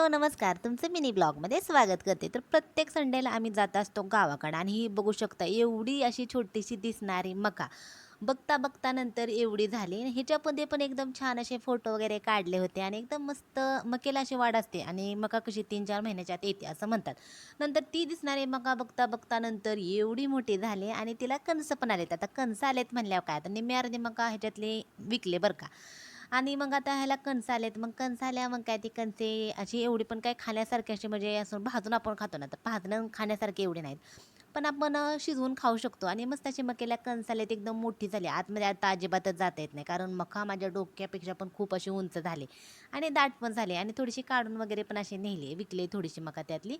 Hello नमस्कार. तुमचं mini ब्लॉगमध्ये स्वागत करते. तर प्रत्येक संडेला आम्ही जात असतो गावाकडं आणि ही बघू शकता एवढी अशी छोटीशी दिसणारी मका. बघता बघता नंतर एवढी झाली आणि ह्याच्यामध्ये पण एकदम छान असे फोटो वगैरे काढले होते आणि एकदम मस्त मकेला अशी वाढ असते आणि मका कशी तीन चार महिन्याच्या आत येते असं म्हणतात. नंतर ती दिसणारी मका बघता बघता नंतर एवढी मोठी झाली आणि तिला कणसं पण आलेत. आता कणसं आलेत म्हणल्यावर काय? आता निम्मे अर्धे मका ह्याच्यातले विकले बरं का. आणि मग आता ह्याला कणस आलेत. मग कणस आल्या मग काय ती कणसे अशी एवढी पण काय खाण्यासारखी अशी म्हणजे असं भाजून आपण खातो ना तर भाजणं खाण्यासारखे एवढे नाहीत. पण आपण शिजवून खाऊ शकतो. आणि मस्त अशी मकेला कणस आलेत एकदम मोठी झाली. आतमध्ये आता अजिबातच जाता येत नाही. कारण मका माझ्या डोक्यापेक्षा पण खूप अशी उंच झाले. आणि दाट पण झाले. आणि थोडीशी काढून वगैरे पण अशी नेली. विकले थोडीशी मका त्यातली.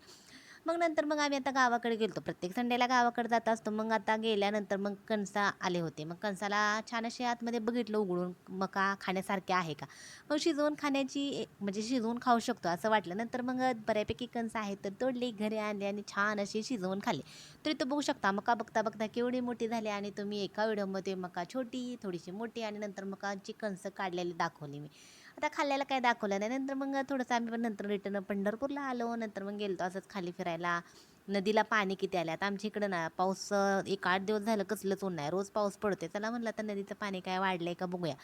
मग नंतर मग आम्ही आता गावाकडे गेलो प्रत्येक संडेला गावाकडे जात असतो. मग आता गेल्यानंतर मग कणसा आले होते. मग कणसाला छान असे आतमध्ये बघितलं उघडून. मका खाण्यासारखे आहे का? मग शिजवून खाण्याची म्हणजे शिजवून खाऊ शकतो असं वाटलं. नंतर मग बऱ्यापैकी कणसं आहेत तर तोडली घरी आणली आणि छान अशी शिजवून खाल्ली. तरी तो बघू शकता. मका बघता बघता केवढी मोठी झाली आणि तुम्ही एका व्हिडिओमध्ये मका छोटी थोडीशी मोठी आणि नंतर मकाची कणसं काढलेली दाखवली मी. आता खाल्ल्याला काय दाखवलं नाही. नंतर मग थोडंसं आम्ही पण नंतर रिटर्न पंढरपूरला आलो. नंतर मग गेलो असंच खाली फिरायला. नदीला पाणी किती आलं? आता आमच्या इकडं ना पाऊस एक आठ दिवस झालं कसलंच ऊन नाही. रोज पाऊस पडतोय. चला म्हणलं आता नदीचं पाणी काय वाढलं आहे का बघूया.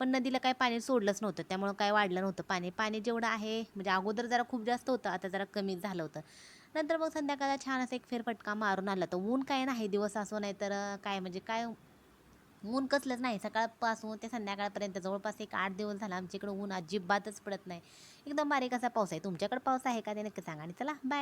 पण नदीला काय पाणी सोडलंच नव्हतं. त्यामुळं काय वाढलं नव्हतं पाणी. पाणी जेवढं आहे म्हणजे अगोदर जरा खूप जास्त होतं. आता जरा कमी झालं होतं. नंतर मग संध्याकाळला छान असं एक फेरफटका मारून आला. तर ऊन काय नाही दिवस असो नाही तर काय म्हणजे काय ऊन कसलंच नाही. सकाळपासून ते संध्याकाळपर्यंत जवळपास एक आठ दिवस झाला आमच्या इकडं ऊन अजिबातच पडत नाही. एकदम बारीक असा पाऊस आहे. तुमच्याकडे पाऊस आहे का ते नक्की सांगा आणि चला बाय